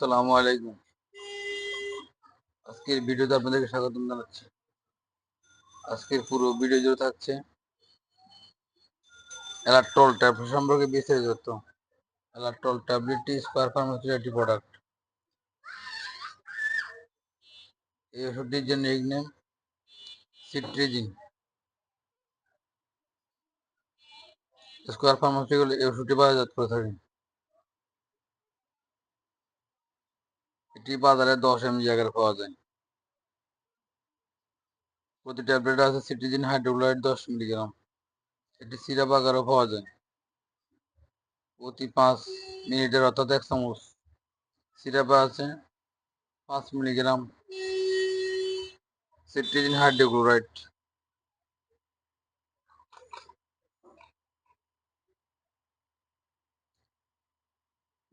আসসালামু আলাইকুম। আজকের ভিডিওতে আপনাদেরকে স্বাগতম জানাচ্ছি। আজকের পুরো ভিডিও জুড়ে থাকছে এলাট্রল ট্যাবলেট সম্পর্কে বিস্তারিত এলাট্রল ট্যাবলেটটি স্কোয়ার ফার্মাসির একটি প্রোডাক্ট এই ওষুধটির জন্য নেম সিট্রিজিন স্কোয়ার ফার্মাসিউটিক্যাল এই ওষুধটি বাজারজাত করে থাকে এটি বাজারে দশ এমজি জায়গায় পাওয়া যায়। প্রতি ট্যাবলেট আছে সিটিজিন হাইড্রোক্লোরাইড দশ মিলিগ্রাম। এটি সিরাপ আকারেও পাওয়া যায়। প্রতি পাঁচ মিনিটের অর্থাৎ এক চামচ সিরাপে আছে। পাঁচ মিলিগ্রাম সিট্রিজিন হাইড্রোক্লোরাইড।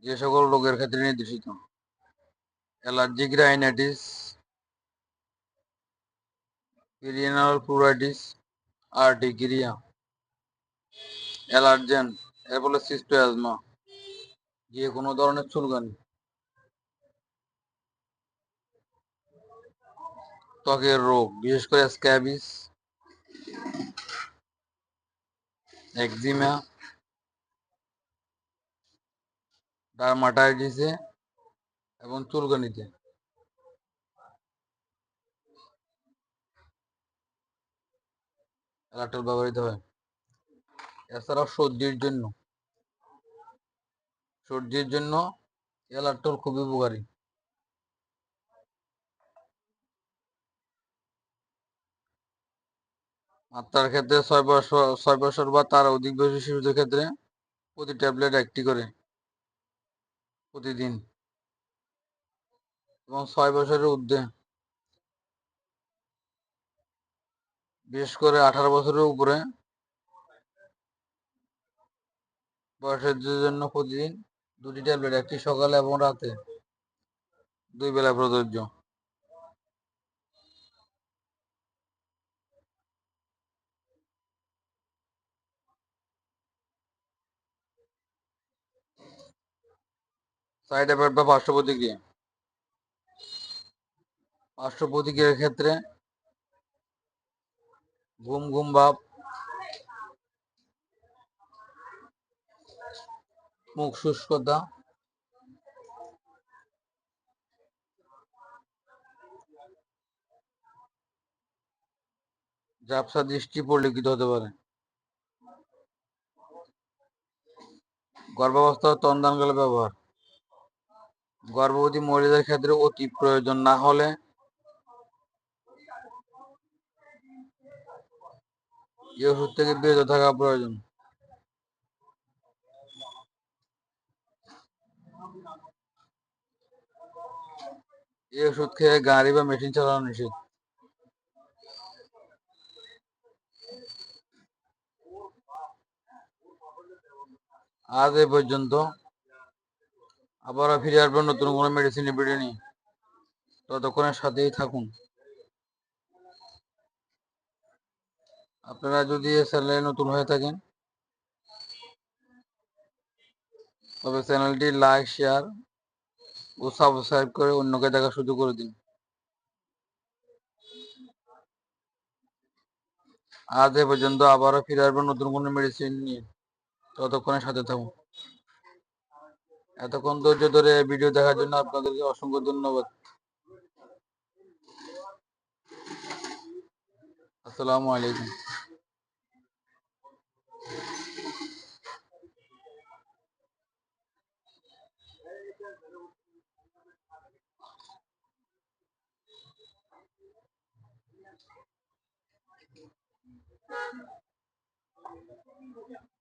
যে সকল রোগের ক্ষেত্রে নির্দেশিত। Allergic rhinitis perianal pruritus urticaria allergen এর ফলে সিস্টোয়াজমা যে কোনো ধরনের চুলকানি। ত্বকের রোগ, বিশেষ করে স্ক্যাবিস, একজিমা, ডার্মাটাইটিসে এবং চুলকানিতে অ্যালাটল ব্যবহৃত হয়। এছাড়াও সর্দির জন্য। সর্দির জন্য এলাটল খুবই উপকারী। মাত্রার ক্ষেত্রে ছয় বছর ছয় বছর বা তার অধিক বয়সী শিশুদের ক্ষেত্রে প্রতি ট্যাবলেট একটি করে প্রতিদিন। এবং ছয় বছরের ঊর্ধ্বে। বিশেষ করে আঠারো বছরের উপরে। বয়সের জন্য প্রতিদিন দুটি ট্যাবলেট, একটি সকালে এবং রাতে। দুই বেলা প্রযোজ্য। সাইড এফেক্ট বা পার্শ্ব প্রতিক্রিয়া। পার্শ্ব ক্ষেত্রে ঘুম ঘুম ভাব, মুখ শুষ্কতা, ঝাপসা দৃষ্টি পরিলক্ষিত হতে পারে। গর্ভাবস্থা তন্দানকালে ব্যবহার। গর্ভবতী মহিলাদের ক্ষেত্রে অতি প্রয়োজন না হলে এই ওষুধ থেকে বিরত থাকা প্রয়োজন। এই ওষুধ খেয়ে গাড়ি বা মেশিন চালানো নিষেধ। আজ এ পর্যন্ত। আবারও ফিরে আসবেন নতুন কোনো মেডিসিন ভিডিও নিয়ে। ততক্ষণের সাথেই থাকুন। আপনারা যদি এ চ্যানেলে নতুন হয়ে থাকেন, তবে চ্যানেলটি লাইক শেয়ার ও সাবস্ক্রাইব করে অন্যকে দেখা শুরু করে দিন। আজ এ পর্যন্ত আবারও ফিরে আসবেন নতুন কোনো মেডিসিন নিয়ে। ততক্ষণের সাথে থাকুন। এতক্ষণ ধৈর্য ধরে ভিডিও দেখার জন্য আপনাদেরকে অসংখ্য ধন্যবাদ। আসসালামু আলাইকুম। Thank you.